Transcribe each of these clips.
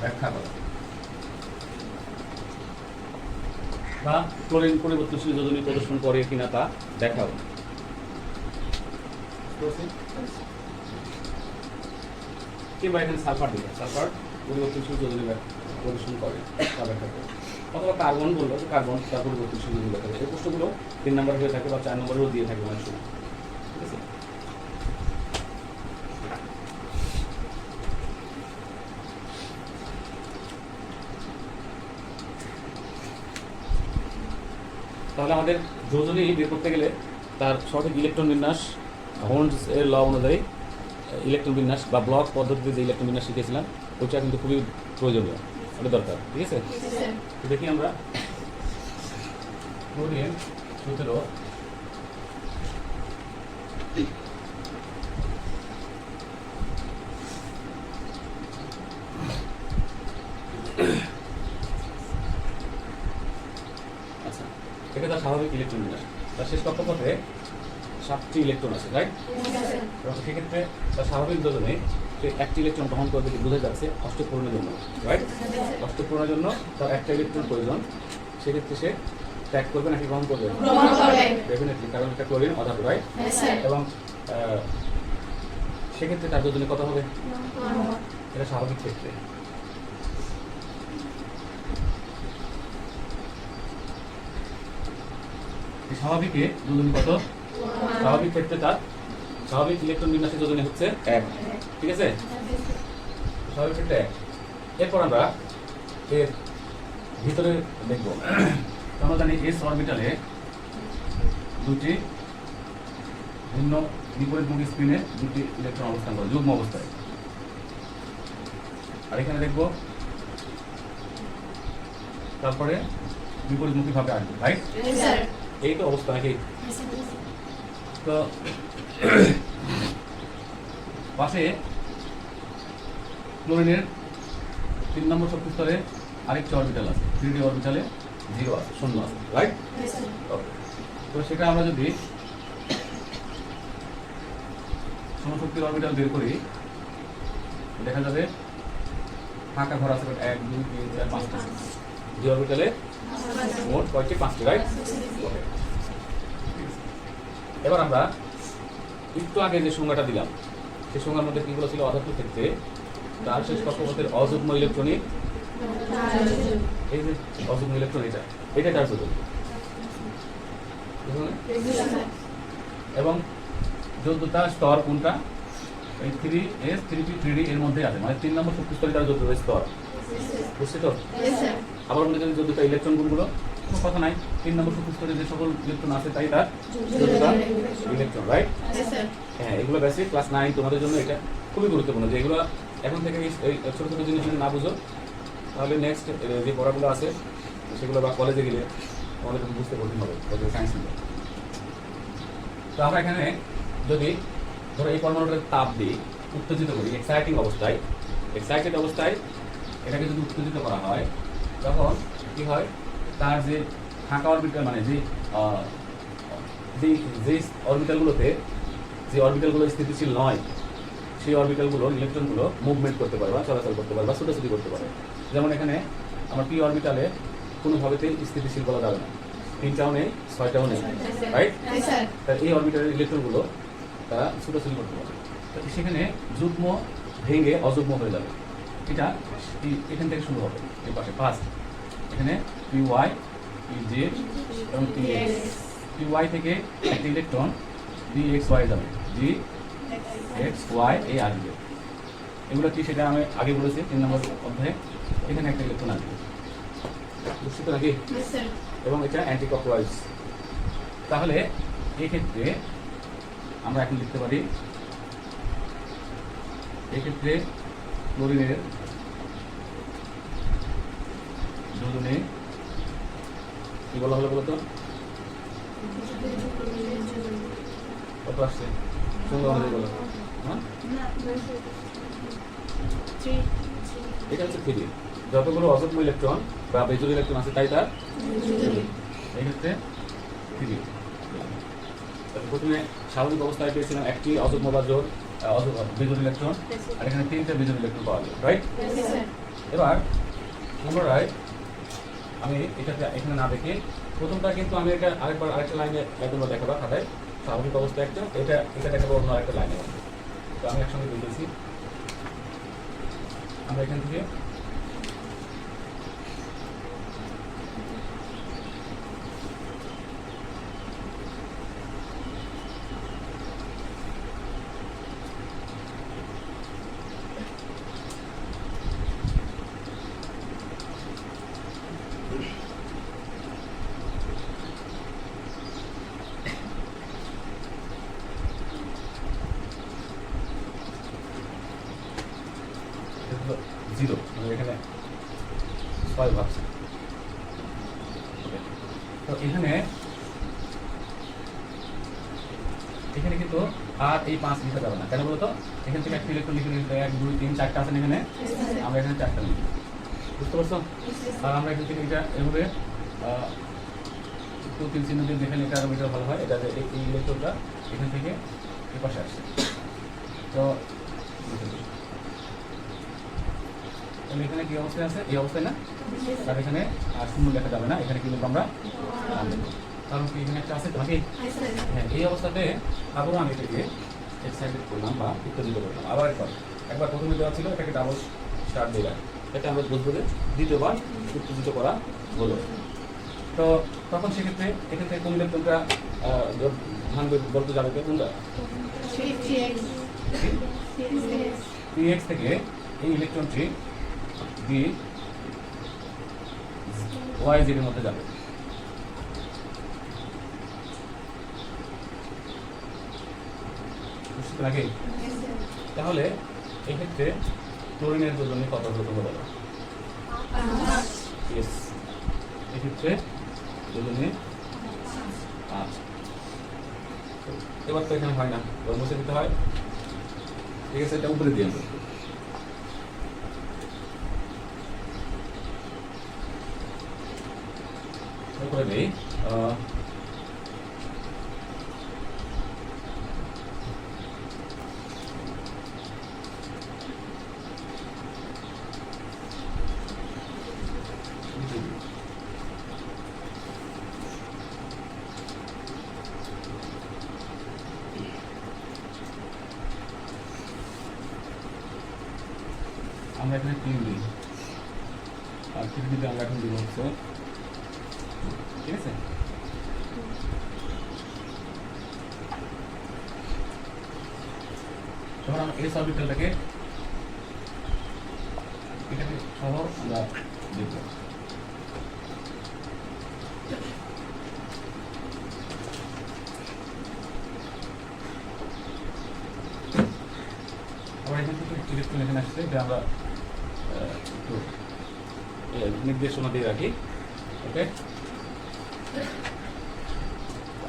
ব্যাখ্যা করো বা ক্লোরিন পরিবর্তনশীল যোজনী প্রদর্শন করে কিনা তা দেখাও। কিংবা এখানে সালফার দিবে? সালফার পরিবর্তনশীল যোজনী প্রদর্শন করে তা ব্যাখ্যা করে অথবা কার্বন বলল কার্বন তার পরিবর্তনশীল যোজনী ব্যাখ্যা করে এই প্রশ্নগুলো তিন নম্বর হয়ে থাকে বা চার নম্বরেও দিয়ে থাকে অনেক সময় ঠিক আছে তাহলে আমাদের যোজনী বের করতে গেলে তার সঠিক ইলেকট্রন বিন্যাস হোন্স এর ল অনুযায়ী ইলেকট্রন বিন্যাস বা ব্লক পদ্ধতিতে যে ইলেকট্রন বিন্যাস শিখেছিলাম ওইটা কিন্তু খুবই প্রয়োজনীয় ওটা দরকার ঠিক আছে? দেখি আমরা সতেরো আচ্ছা স্বাভাবিক ইলেকট্রন বিন্যাস তার শেষ কক্ষপথে সাতটি ইলেকট্রন আছে রাইট এবং সেক্ষেত্রে তার স্বাভাবিক দোজনে সে একটি ইলেকট্রন গ্রহণ করবে বোঝা যাচ্ছে অষ্টপূরণের জন্য রাইট অষ্টপূরণের জন্য তার একটা ইলেকট্রন প্রয়োজন। সেক্ষেত্রে সে ত্যাগ করবে নাকি গ্রহণ করবে? ডেফিনেটলি কারণ এটা ক্লোরিন অধাতু রাইট এবং সেক্ষেত্রে তার যোজনে কত হবে? এটা স্বাভাবিক ক্ষেত্রে। স্বাভাবিকে যোজনী কত? স্বাভাবিক ক্ষেত্রে তার স্বাভাবিক ইলেকট্রন বিন্যাসের যোজনী হচ্ছে এক। ঠিক আছে? স্বাভাবিক ক্ষেত্রে এক। এরপর আমরা এর ভিতরে দেখব। আমরা জানি এস অরবিটালে দুটি ভিন্ন বিপরীতমুখী স্পিনে দুটি ইলেকট্রন অবস্থান করে, যুগ্ম অবস্থায়। আর এখানে দেখব তারপরে বিপরীতমুখী ভাবে আসবে রাইট এই তো অবস্থা নাকি তো পাশে ক্লোরিনের তিন নম্বর শক্তি স্তরে আরেকটি অরবিটাল আছে থ্রি অরবিটালে জিরো আছে, শূন্য আছে রাইট তো সেটা আমরা যদি সমশক্তির অরবিটাল বের করি, দেখা যাবে ফাঁকা ঘর আছে এক, দুই, তিন, চার, পাঁচটা। জি অরবিটালে মোট কয়টি? পাঁচটি রাইট এবার আমরা একটু আগে যে সংজ্ঞাটা দিলাম সেই সংজ্ঞার মধ্যে কিগুলো ছিল অধাতু ক্ষেত্রে তার শেষ কক্ষপথের অযুগ্ম ইলেকট্রনিক এই যে অযুগ্ম ইলেকট্রন এটা এটা যোজনী বুঝলে? এবং যোগ্যতা স্তর কোনটা? এই three S three P three D এর মধ্যে আছে। মানে তিন নম্বর তার যোগ্যতা স্তর বুঝছি তো আবার মনে করেন যোগ্যতা ইলেকট্রন গুণগুলো কোনো কথা নাই। তিন নম্বর শক্তিস্তরে যে সকল ইলেকট্রন আছে তাই তার যোগ্যতা ইলেকট্রন রাইট হ্যাঁ এগুলো বেসিক ক্লাস নাইন তোমাদের জন্য এটা খুবই গুরুত্বপূর্ণ যে এগুলো এখন থেকে এই এই ছোটো ছোটো জিনিস যদি না বুঝো তাহলে নেক্সট যে পড়াগুলো আছে সেগুলো বা কলেজে গেলে আমাদের বুঝতে কঠিন হবে। সায়েন্স নিয়ে। তো আমরা এখানে যদি ধরো এই পরমাণুটার তাপ দিই উত্তেজিত করি এক্সাইটিং অবস্থায়। এক্সাইটেড অবস্থায় এটাকে যদি উত্তেজিত করা হয় তখন কি হয়? তার যে ফাঁকা অরবিটাল মানে যে যে যে অরবিটালগুলোতে যে অরবিটালগুলো স্থিতিশীল নয় সেই অরবিটালগুলো ইলেকট্রনগুলো মুভমেন্ট করতে পারে বা চলাচল করতে পারে বা ছোটাছুটি করতে পারে। যেমন এখানে আমার পি অরবিটালে কোনোভাবেতেই স্থিতিশীল বলা যাবে না। তিনটাও নেই ছয়টাও নেই রাইট তার এই অরবিটালের ইলেকট্রনগুলো তারা ছোটাছুটি করতে পারে তো সেখানে যুগ্ম ভেঙে অযুগ্ম হয়ে যাবে। এটা এখান থেকে শুরু হবে এই পাশে ফার্স্ট এখানে পি ওয়াই পি জে এবং পি এক্স পি ওয়াই থেকে একটা ইলেকট্রন ডি এক্স ওয়াই যাবে। জি এক্স ওয়াই এ আসবে এগুলো কি সেটা আমি আগে বলেছি তিন নম্বর অধ্যায়ে? এখানে একটা ইলেকট্রন আসবে। বুঝছি তো নাকি এবং এটা অ্যান্টি ক্লকওয়াইজ তাহলে এই ক্ষেত্রে আমরা এখন লিখতে পারি, এক্ষেত্রে ক্লোরিনের যোজনে কি বলা হলো বলতো? কত আসছে? অনুযায়ী বলো। হ্যাঁ? এটা হচ্ছে থ্রি যতগুলো অযুগ্ম ইলেকট্রন বা বেজুর ইলেকট্রন আছে তাই তার এই ক্ষেত্রে থ্রি প্রথমে স্বাভাবিক অবস্থায় পেয়েছিলাম একটি অযুগ্ম বা জোর বেজুর ইলেকট্রন আর এখানে তিনটা বেজুর ইলেকট্রন পাওয়া যায় রাইট এবার পুনরায় আমি এটাতে এখানে না দেখে প্রথমটা কিন্তু আমি এটা আরেকবার আরেকটা লাইনে একদম দেখাবো খাতায় স্বাভাবিক অবস্থা একটা এটা এটা দেখাবো অন্য আরেকটা লাইনে। তো আমি একসঙ্গে দেখেছি। আমরা এখান থেকে জিরো মানে এখানে ছয় ভাবছে তো এখানে এখানে কিন্তু আর এই পাঁচ লিখতে যাবে না। কেন বলতো? এখান থেকে একটা ইলেকট্রন লিখে এক, দুই, তিন, চারটা আছেন এখানে? আমরা এখানে চারটা লিখি। বুঝতে পারছ? আর আমরা এখান থেকে এটা এভাবে একটু তিন চিহ্ন দিয়ে দেখেন এটা আরও ভালো হয়। এটা এই ইলেকট্রনটা এখান থেকে এ পাশে আসছে। তো তাহলে এখানে কি অবস্থায় আছে? এই অবস্থায় না? আর এখানে আর শূন্য লেখা যাবে না। এখানে কিন্তু আমরা কারণ কি এখানে একটা আছে নাকি? হ্যাঁ এই অবস্থাতে আবারও আমি এটাকে এক্সাইটেড করলাম বা উত্তেজিত করলাম। আবার একবার। একবার প্রথমে দেওয়া ছিল এটাকে ডাবল স্টার্ট দিলাম এটা আমরা বুঝব যে দ্বিতীয়বার উত্তেজিত করা হলো। তো তখন সেক্ষেত্রে থেকে কোন ইলেকট্রনটা ধান বলতে যাবে কে? এক্স থেকে এই ইলেকট্রনটি বি ওয়াই জেডের মধ্যে যাবে। লাগে তাহলে এক্ষেত্রে ক্লোরিনের যোজনী কত তোমরা বলো? এক্ষেত্রে যোজনী পাঁচ। তো এবার তো এখানে হয় না মুছে দিতে হয়। ঠিক আছে এটা উপরে দিয়ে আহ, আমরা এখানে তিন দিই আর তিন দিতে আমরা এখন দিব হচ্ছে ঠিক আছে তখন আমরা এস আমরা একটু নির্দেশনা দিয়ে রাখি ওকে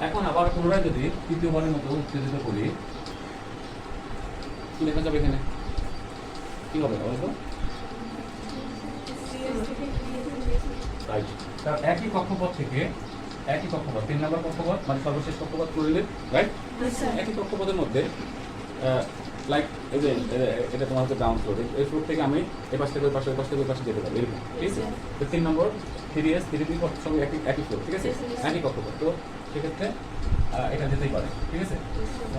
এখন আবার পুনরায় যদি তৃতীয়বারের মতো উত্তেজিত করি কি লেখা যাবে এখানে? কি হবে বলতো তার একই কক্ষপথ থেকে একই কক্ষপথ তিন নম্বর কক্ষপথ মানে সর্বশেষ কক্ষপথ করলে রাইট একই কক্ষপথের মধ্যে লাইক এই যে এটা তোমার হচ্ছে ডাউন ফ্লোর এই ফ্লোর থেকে আমি এ পাশ থেকে ওই পাশে ওই পাশ থেকে ওই পাশে যেতে পারি এরকম ঠিক আছে? তিন নম্বর থ্রি এস থ্রি বি সঙ্গে একই একই ফ্লোর ঠিক আছে? একই কক্ষপথ। তো সেক্ষেত্রে এটা যেতেই পারে ঠিক আছে?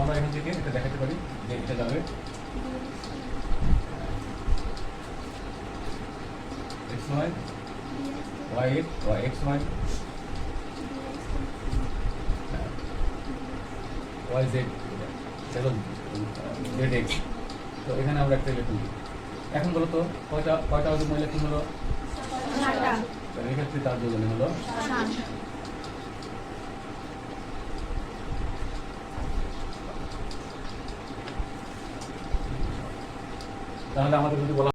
আমরা এখান থেকে এটা দেখাতে পারি যে এটা যাবে। X Y Y eight Y X Y Y Z seven Z X তো এখানে আমরা একটা ইলেকট্রন এখন বলো তো কয়টা কয়টা ওজন ইলেকট্রন হলো? এক্ষেত্রে তার যোজনী হলো তাহলে আমাদের যদি বলা